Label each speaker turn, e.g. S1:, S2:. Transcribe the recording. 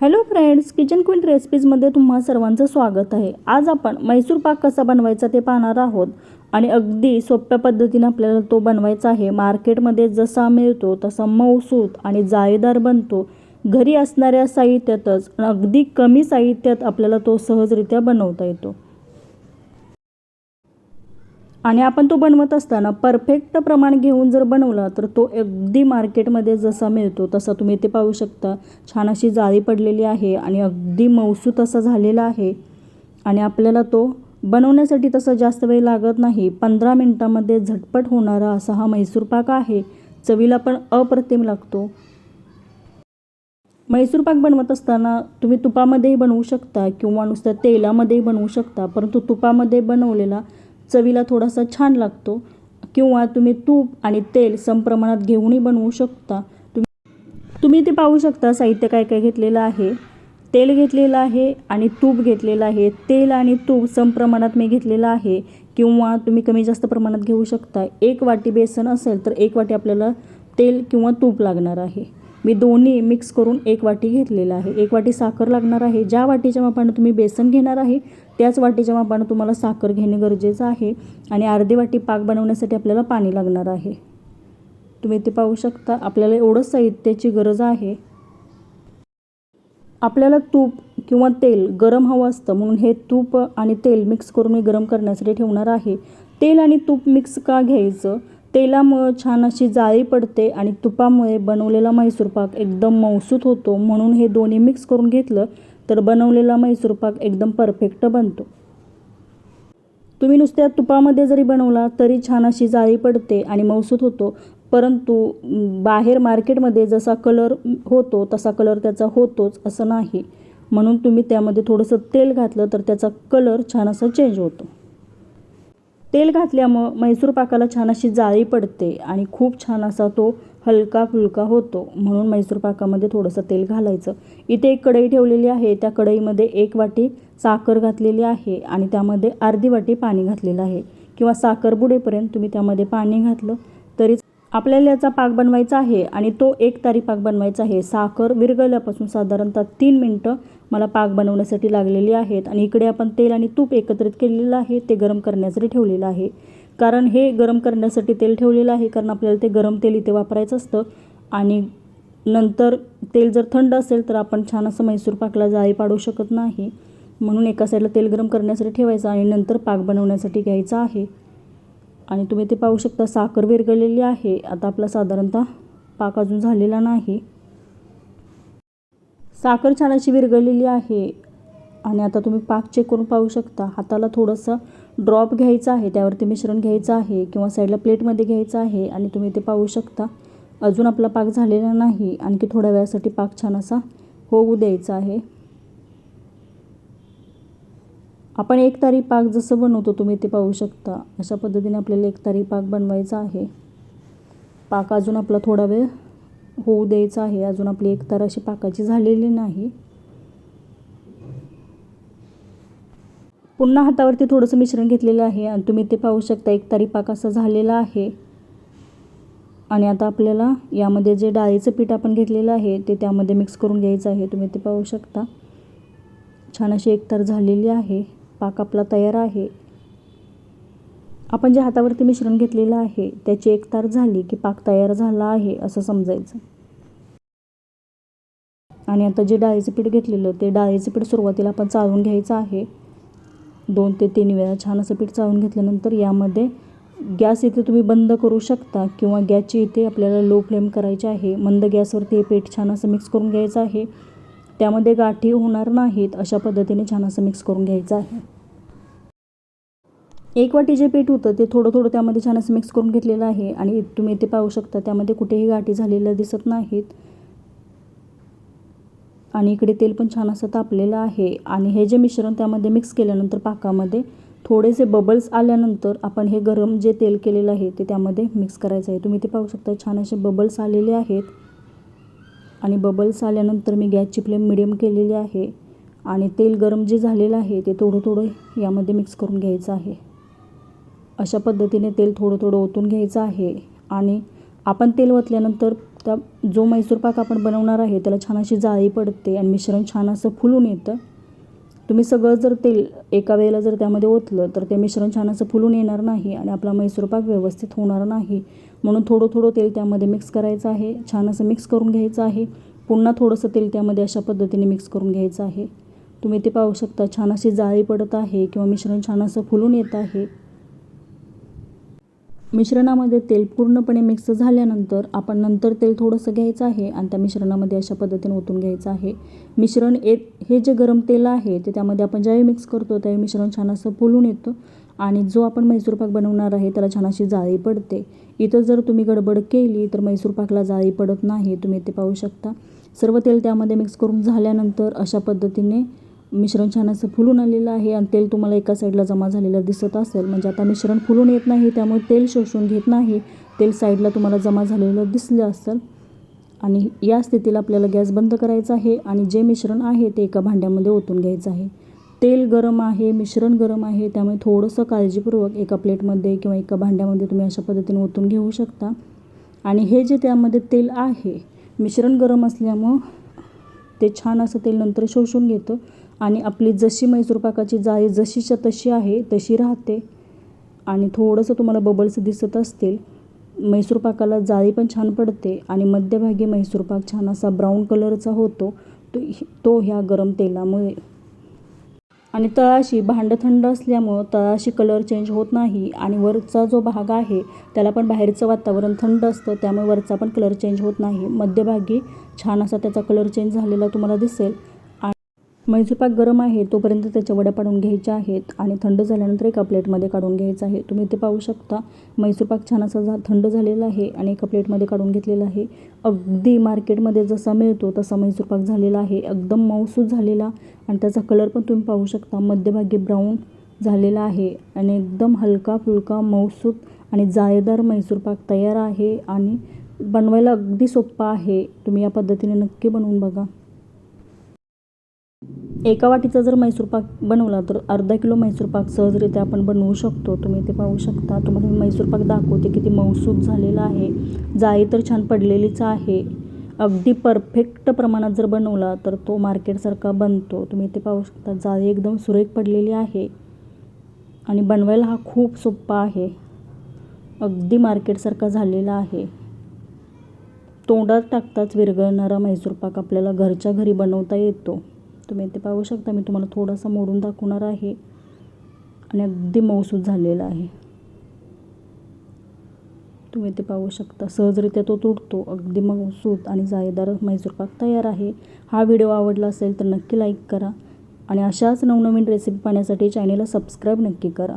S1: Hello friends kitchen queen रेसिपीजमध्ये तुम्हा सर्वांचं स्वागत आहे. आज आपण मैसूर पाक कसा बनवायचा ते पाहणार आहोत आणि अगदी सोप्या पद्धतीने आपल्याला तो बनवायचा आहे. मार्केटमध्ये जसा मिळतो तसा मऊसूत आणि जाळीदार बनतो. घरी असणाऱ्या साहित्यातच अगदी कमी साहित्यात आपल्याला तो सहजरित्या बनवता येतो. आणि आपण तो बनवत असताना परफेक्ट प्रमाण घेऊन जर बनवला तर तो अगदी मार्केटमध्ये जसा मिळतो तसा तुम्ही इथे पाहू शकता. छान अशी जाळी पडलेली आहे आणि अगदी मौसूत असा झालेला आहे. आणि आपल्याला तो बनवण्यासाठी तसा जास्त वेळ लागत नाही. पंधरा मिनटामध्ये झटपट होणारा असा हा मैसूर पाक आहे. चवीला पण अप्रतिम लागतो. मैसूर पाक बनवत असताना तुम्ही तुपामध्येही बनवू शकता किंवा नुसत्या तेलामध्येही बनवू शकता परंतु तुपामध्ये बनवलेला चवीला थोडासा छान लागतो. किंवा तुम्ही तूप आणि तेल समप्रमाणात घेऊनही बनवू शकता. तुम्ही तुम्ही ते पाहू शकता साहित्य काय काय घेतलेलं आहे. तेल घेतलेलं आहे आणि तूप घेतलेलं आहे. तेल आणि तूप समप्रमाणात मी घेतलेलं आहे. किंवा तुम्ही कमी जास्त प्रमाणात घेऊ शकता. एक वाटी बेसन असेल तर एक वाटी आपल्याला तेल किंवा तूप लागणार आहे. मी दोन्ही मिक्स करून एक वाटी घेतलेलं आहे. एक वाटी साखर लागणार आहे. ज्या वाटीच्या मापानं तुम्ही बेसन घेणार आहे त्याच वाटीच्या मापानं तुम्हाला साखर घेणे गरजेचं आहे आणि अर्धी वाटी पाक बनवण्यासाठी आपल्याला पाणी लागणार आहे. तुम्ही ते पाहू शकता. आपल्याला एवढंच साहित्याची गरज आहे. आपल्याला तूप किंवा तेल गरम हवं असतं म्हणून हे तूप आणि तेल मिक्स करून मी गरम करण्यासाठी ठेवणार आहे. तेल आणि तूप मिक्स का घ्यायचं? तेलामुळं छान अशी जाळी पडते आणि तुपामुळे बनवलेला म्हैसूरपाक एकदम मौसूत होतो. म्हणून हे दोन्ही मिक्स करून घेतलं तर बनवलेला म्हैसूरपाक एकदम परफेक्ट बनतो. तुम्ही नुसत्या तुपामध्ये जरी बनवला तरी छान अशी जाळी पडते आणि मौसूत होतो. परंतु बाहेर मार्केटमध्ये जसा कलर होतो तसा कलर त्याचा होतोच असं नाही. म्हणून तुम्ही त्यामध्ये थोडंसं तेल घातलं तर त्याचा कलर छान असा चेंज होतो. तेल घातल्यामुळं मैसूर पाकाला छान अशी जाळी पडते आणि खूप छान असा तो हलका फुलका होतो. म्हणून मैसूर पाकामध्ये थोडंसं तेल घालायचं. इथे एक कढई ठेवलेली आहे. त्या कढईमध्ये एक वाटी साखर घातलेली आहे आणि त्यामध्ये अर्धी वाटी पाणी घातलेलं आहे. किंवा साखर बुडेपर्यंत तुम्ही त्यामध्ये पाणी घातलं तरी आपल्याला याचा पाक बनवायचा आहे आणि तो एक तारी पाक बनवायचा आहे. साखर विरघळल्यापासून साधारणतः तीन मिनटं मला पाक बनवण्यासाठी लागलेली आहेत आणि इकडे आपण तेल आणि तूप एकत्रित केलेलं आहे ते गरम करण्यासाठी ठेवलेलं आहे. कारण हे गरम करण्यासाठी तेल ठेवलेलं आहे कारण आपल्याला ते गरम तेल इथे वापरायचं असतं. आणि नंतर तेल जर थंड असेल तर आपण छान असं मैसूर पाकला जाळी पाडू शकत नाही. म्हणून एका साईडला तेल गरम करण्यासाठी ठेवायचं आणि नंतर पाक बनवण्यासाठी घ्यायचा आहे. आणि तुम्ही ते पाहू शकता साखर विरघळलेली आहे. आता आपला साधारणतः पाक अजून झालेला नाही. साखर छान अशी विरघळलेली आहे. आणि आता तुम्ही पाक चेक करून पाहू शकता. हाताला थोडंसं ड्रॉप घ्यायचा आहे. त्यावरती मिश्रण घ्यायचं आहे किंवा साईडला प्लेटमध्ये घ्यायचं आहे. आणि तुम्ही ते पाहू शकता अजून आपला पाक झालेला नाही. आणखी थोड्या वेळासाठी पाक छान असा होऊ द्यायचा आहे. आपण एक तारी पाक जसं बनवतो तुम्ही ते पाहू शकता. अशा पद्धतीने आपल्याला एक तारी पाक बनवायचा आहे. पाक अजून आपला थोडा वेळ होऊ द्यायचं आहे. अजून आपली एक तर अशी पाकाची झालेली नाही. पुन्हा हातावरती थोडंसं मिश्रण घेतलेलं आहे आणि तुम्ही ते पाहू शकता एक तारी पाक असा झालेला आहे. आणि आता आपल्याला यामध्ये जे डाळीचं पीठ आपण घेतलेलं आहे ते त्यामध्ये मिक्स करून घ्यायचं आहे. तुम्ही ते पाहू शकता. छान अशी एकतार झालेली आहे. पाक आपला तयार आहे. आपण जे हातावरती मिश्रण घेतलेलं आहे त्याची एक तार झाली की पाक तयार झाला आहे असं समजायचं. आणि आता जे डाळीचं पीठ घेतलेलं ते डाळीचं पीठ सुरुवातीला आपण चाळून घ्यायचं आहे. दोन ते तीन वेळा छान असं पीठ चाळून घेतल्यानंतर यामध्ये गॅस इथे तुम्ही बंद करू शकता किंवा गॅसची इथे आपल्याला लो फ्लेम करायची आहे. मंद गॅसवरती हे पीठ छान असं मिक्स करून घ्यायचं आहे. त्यामध्ये गाठी होणार नाहीत अशा पद्धतीने छान असं मिक्स करून घ्यायचं आहे. एक वाटी जे पीठ होतं ते थोडं थोडं त्यामध्ये छान असं मिक्स करून घेतलेलं आहे आणि तुम्ही ते पाहू शकता त्यामध्ये कुठेही गाठी झालेल्या दिसत नाहीत. आणि इकडे तेल पण छान असं तापलेलं आहे आणि हे जे मिश्रण त्यामध्ये मिक्स केल्यानंतर पाकामध्ये थोडेसे बबल्स आल्यानंतर आपण हे गरम जे तेल केलेलं आहे ते त्यामध्ये मिक्स करायचं आहे. तुम्ही ते पाहू शकता छान असे बबल्स आलेले आहेत. आणि बबल्स आल्यानंतर मी गॅसची फ्लेम मिडियम केलेली आहे आणि तेल गरम जे झालेलं आहे ते थोडं थोडं यामध्ये मिक्स करून घ्यायचं आहे. अशा पद्धतीने तेल थोडं थोडं ओतून घ्यायचं आहे. आणि आपण तेल ओतल्यानंतर त्या जो मैसूर पाक आपण बनवणार आहे त्याला छान अशी जाळी पडते आणि मिश्रण छान असं फुलून येतं. तुम्ही सगळं जर तेल एका वेळेला जर त्यामध्ये ओतलं तर ते मिश्रण छान असं फुलून येणार नाही आणि आपला मैसूर पाक व्यवस्थित होणार नाही. म्हणून थोडं थोडं तेल त्यामध्ये मिक्स करायचं आहे छान असं मिक्स करून घ्यायचं आहे. पुन्हा थोडंसं तेल त्यामध्ये अशा पद्धतीने मिक्स करून घ्यायचं आहे. तुम्ही ते पाहू शकता छान अशी जाळी पडत आहे किंवा मिश्रण छान असं फुलून येत आहे. मिश्रणामध्ये तेल पूर्णपणे मिक्स झाल्यानंतर आपण नंतर तेल थोडंसं घ्यायचं आहे आणि त्या मिश्रणामध्ये अशा पद्धतीने ओतून घ्यायचं आहे. मिश्रण एक हे जे गरम तेल आहे ते त्यामध्ये आपण ज्यावेळी मिक्स करतो त्यावेळी मिश्रण छान असं फुलून येतं आणि जो आपण मैसूरपाक बनवणार आहे त्याला छान अशी जाळी पडते. इथं जर तुम्ही गडबड केली तर मैसूरपाकला जाळी पडत नाही तुम्ही ते पाहू शकता. सर्व तेल त्यामध्ये मिक्स करून झाल्यानंतर अशा पद्धतीने मिश्रण छान असं फुलून आलेलं आहे आणि तेल तुम्हाला एका साईडला जमा झालेलं दिसत असेल. म्हणजे आता मिश्रण फुलून येत नाही त्यामुळे तेल शोषून घेत नाही. तेल साईडला तुम्हाला जमा झालेलं दिसलं असेल. आणि या स्थितीला आपल्याला गॅस बंद करायचा आहे आणि जे मिश्रण आहे ते एका भांड्यामध्ये ओतून घ्यायचं आहे. तेल गरम आहे मिश्रण गरम आहे त्यामुळे थोडंसं काळजीपूर्वक एका प्लेटमध्ये किंवा एका भांड्यामध्ये तुम्ही अशा पद्धतीने ओतून घेऊ शकता. आणि हे जे त्यामध्ये तेल आहे मिश्रण गरम असल्यामुळं ते छान असं तेल नंतर शोषून घेतं. आणि आपली जशी मैसूर पाकाची जाळी जशीच्या तशी आहे तशी राहते. आणि थोडंसं तुम्हाला बबल्स दिसत असतील मैसूर पाकाला जाळी पण छान पडते आणि मध्यभागी मैसूर पाक छान असा ब्राऊन कलरचा होतो तो तो ह्या गरम तेलामुळे. आणि तळाशी भांडं थंड असल्यामुळं तळाशी कलर चेंज होत नाही आणि वरचा जो भाग आहे त्याला पण बाहेरचं वातावरण थंड असतं त्यामुळे वरचा पण कलर चेंज होत नाही. मध्यभागी छान असा त्याचा कलर चेंज झालेला तुम्हाला दिसेल. मैसूरपाक गरम आहे तोपर्यंत त्याच्या वड्या पाडून घ्यायच्या आहेत आणि थंड झाल्यानंतर एका प्लेटमध्ये काढून घ्यायचं आहे. तुम्ही ते पाहू शकता मैसूरपाक छान असा झा थंड झालेला आहे आणि एका प्लेटमध्ये काढून घेतलेला आहे. अगदी मार्केटमध्ये जसा मिळतो तसा मैसूरपाक झालेला आहे. एकदम मऊसूद झालेला आणि त्याचा कलर पण तुम्ही पाहू शकता. मध्यभागी ब्राऊन झालेला आहे आणि एकदम हलका फुलका मऊसूत आणि जाळेदार मैसूरपाक तयार आहे आणि बनवायला अगदी सोप्पा आहे. तुम्ही या पद्धतीने नक्की बनवून बघा. एका वाटीचा जर मैसूर पाक बनवला तर अर्धा किलो मैसूर पाक सहजरित्या आपण बनवू शकतो. तुम्ही ते पाहू शकता. तुम्हाला मी मैसूर पाक दाखवते किती मऊसूद झालेला आहे. जाळी तर छान पडलेलीच आहे. अगदी परफेक्ट प्रमाणात जर बनवला तर तो मार्केटसारखा बनतो. तुम्ही ते पाहू शकता. जाळी एकदम सुरेख पडलेली आहे. आणि बनवायला हा खूप सोपा आहे. अगदी मार्केटसारखा झालेला आहे. तोंडात टाकताच विरघळणारा मैसूर पाक आपल्याला घरच्या घरी बनवता येतो. तुम्ही ते पाहू शकता. मी तुम्हाला थोडासा मोडून दाखवणार आहे. आणि अगदी मऊसूद झालेला आहे. तुम्ही ते पाहू शकता. सहजरित्या तो तुटतो. अगदी मऊसूद आणि जाळीदार मैसूर पाक तयार आहे. हा व्हिडिओ आवडला असेल तर नक्की लाईक करा. आणि अशाच नवनवीन रेसिपी पाहण्यासाठी चॅनेलला सबस्क्राईब नक्की करा.